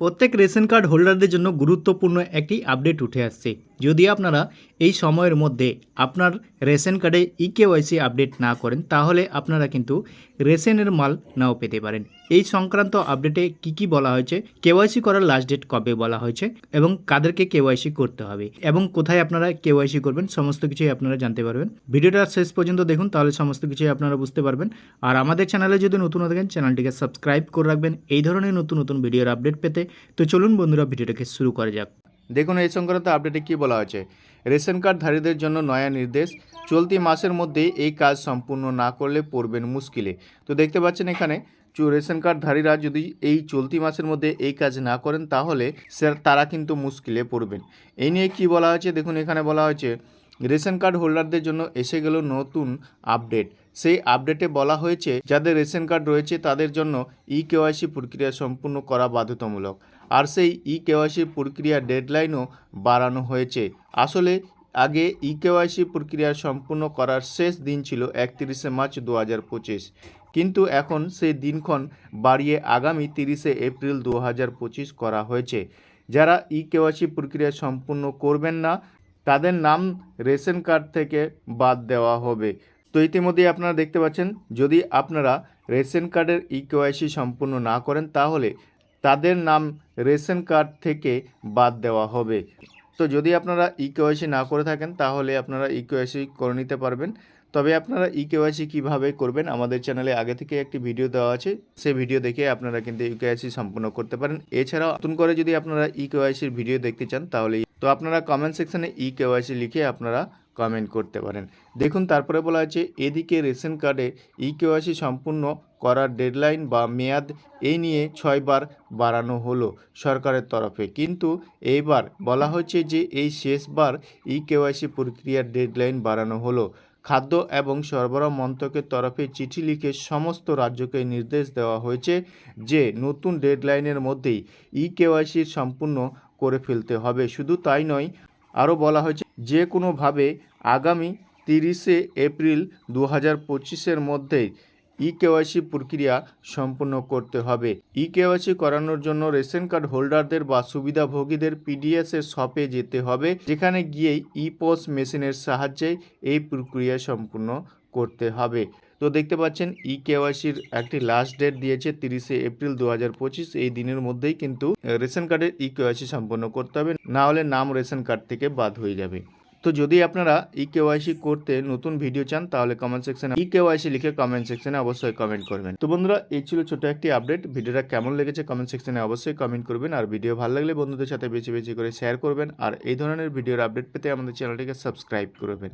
প্রত্যেক ration card হোল্ডারদের জন্য গুরুত্বপূর্ণ একটি আপডেট উঠে আসছে। যদি আপনারা এই সময়ের মধ্যে আপনার রেশন কার্ডে ই কেওয়াইসি আপডেট না করেন, তাহলে আপনারা কিন্তু রেশনের মাল নাও পেতে পারেন। এই সংক্রান্ত আপডেটে কি কি বলা হয়েছে কেওয়াইসি করার লাস্ট ডেট কবে বলা হয়েছে এবং কাদেরকে কেওয়াইসি করতে হবে এবং কোথায় আপনারা কেওয়াইসি করবেন, সমস্ত কিছুই আপনারা জানতে পারবেন। ভিডিওটা শেষ পর্যন্ত দেখুন, তাহলে সমস্ত কিছুই আপনারা বুঝতে পারবেন। আর আমাদের চ্যানেলে যদি নতুন থাকেন, চ্যানেলটিকে সাবস্ক্রাইব করে রাখবেন। এই ধরনের নতুন নতুন ভিডিওর আপডেট পেতে তো চলুন বন্ধুরা, ভিডিওটাকে শুরু করা যাক। দেখুন, এই সংক্রান্ত আপডেটে কি বলা হয়েছে? রেশন কার্ডধারীদের জন্য নয়া নির্দেশ। চলতি মাসের মধ্যে এই কাজ সম্পূর্ণ না করলে পড়বেন মুশকিলে। তো দেখতে পাচ্ছেন এখানে রেশন কার্ডধারীরা যদি এই চলতি মাসের মধ্যে এই কাজ না করেন, তাহলে তারা কিন্তু মুশকিলে পড়বেন। এই নিয়ে কি বলা হয়েছে? দেখুন, এখানে বলা হয়েছে, রেশন কার্ড হোল্ডারদের জন্য এসে গেল নতুন আপডেট। সেই আপডেটে বলা হয়েছে, যাদের রেশন কার্ড রয়েছে, তাদের জন্য ই কেওয়াইসি প্রক্রিয়া সম্পূর্ণ করা বাধ্যতামূলক। আর সেই ই কেওয়াইসি প্রক্রিয়া ডেডলাইনও বাড়ানো হয়েছে। আসলে আগে ই কেওয়াইসি প্রক্রিয়া সম্পূর্ণ করার শেষ দিন ছিল একত্রিশে মার্চ দু হাজার পঁচিশ। কিন্তু এখন সেই দিনক্ষণ বাড়িয়ে আগামী তিরিশে এপ্রিল দু হাজার পঁচিশ করা হয়েছে। যারা ই কেওয়াইসি প্রক্রিয়া সম্পূর্ণ করবেন না, তাদের নাম রেশন কার্ড থেকে বাদ দেওয়া হবে। তো ইতিমধ্যেই আপনারা দেখতে পাচ্ছেন, যদি আপনারা রেশন কার্ডের ই কেওয়াইসি সম্পূর্ণ না করেন, তাহলে তাদের নাম রেশন কার্ড থেকে বাদ দেওয়া হবে। তো যদি আপনারা ই কেওয়াইসি না করে থাকেন, তাহলে আপনারা ই কেওয়াইসি করে নিতে পারবেন। তবে আপনারা ই কেওয়াইসি কীভাবে করবেন, আমাদের চ্যানেলে আগে থেকে একটি ভিডিও দেওয়া আছে। সেই ভিডিও দেখে আপনারা কিন্তু ই কেওয়াইসি সম্পূর্ণ করতে পারেন। এছাড়াও নতুন করে যদি আপনারা ই কেওয়াইসির ভিডিও দেখতে চান, তাহলে তো আপনারা কমেন্ট সেকশনে ই কেওয়াইসি লিখে আপনারা কমেন্ট করতে পারেন। দেখুন, তারপরে বলা আছে, এদিকে রেশন কার্ডে ই কেওয়াইসি সম্পূর্ণ করার ডেডলাইন বা মেয়াদ এই নিয়ে ছয়বার বাড়ানো হলো সরকারের তরফে। কিন্তু এইবার বলা হচ্ছে যে, এই শেষবার ই কেওয়াইসি প্রক্রিয়ার ডেডলাইন বাড়ানো হলো। খাদ্য এবং সরবরাহ মন্ত্রকের তরফে চিঠি লিখে সমস্ত রাজ্যকে নির্দেশ দেওয়া হয়েছে যে, নতুন ডেডলাইনের মধ্যেই ই কেওয়াইসির সম্পূর্ণ করে ফেলতে হবে। শুধু তাই নয় আরও বলা হয়েছে, যে কোনোভাবে আগামী তিরিশে এপ্রিল দু হাজার পঁচিশের মধ্যে ই কেওয়াইসি প্রক্রিয়া সম্পূর্ণ করতে হবে। ই কেওয়াইসি করানোর জন্য রেশন কার্ড হোল্ডারদের বা সুবিধাভোগীদের পিডিএস এর শপে যেতে হবে, যেখানে গিয়েই ই পোস মেশিনের সাহায্যে এই প্রক্রিয়া সম্পূর্ণ করতে হবে। তো দেখতে পাচ্ছেন ই কেওয়াইসির একটি লাস্ট ডেট দিয়েছে তিরিশে এপ্রিল দু এই দিনের মধ্যেই কিন্তু রেশন কার্ডের ই কেওয়াইসি সম্পন্ন করতে হবে, না হলে নাম রেশন কার্ড থেকে বাদ হয়ে যাবে। তো যদি আপনারা ই কেওয়াইসি করতে নতুন ভিডিও চান, তাহলে কমেন্ট সেকশনে ই কেওয়াইসি লিখে কমেন্ট সেকশনে অবশ্যই কমেন্ট করবেন। তো বন্ধুরা, এই ছিল ছোট একটি আপডেট ভিডিওটা কেমন লেগেছে কমেন্ট সেকশনে অবশ্যই কমেন্ট করবেন। আর ভিডিও ভালো লাগলে বন্ধুদের সাথে বেশি বেশি করে শেয়ার করবেন। আর এই ধরনের ভিডিওর আপডেট পেতে আমাদের চ্যানেলটিকে সাবস্ক্রাইব করবেন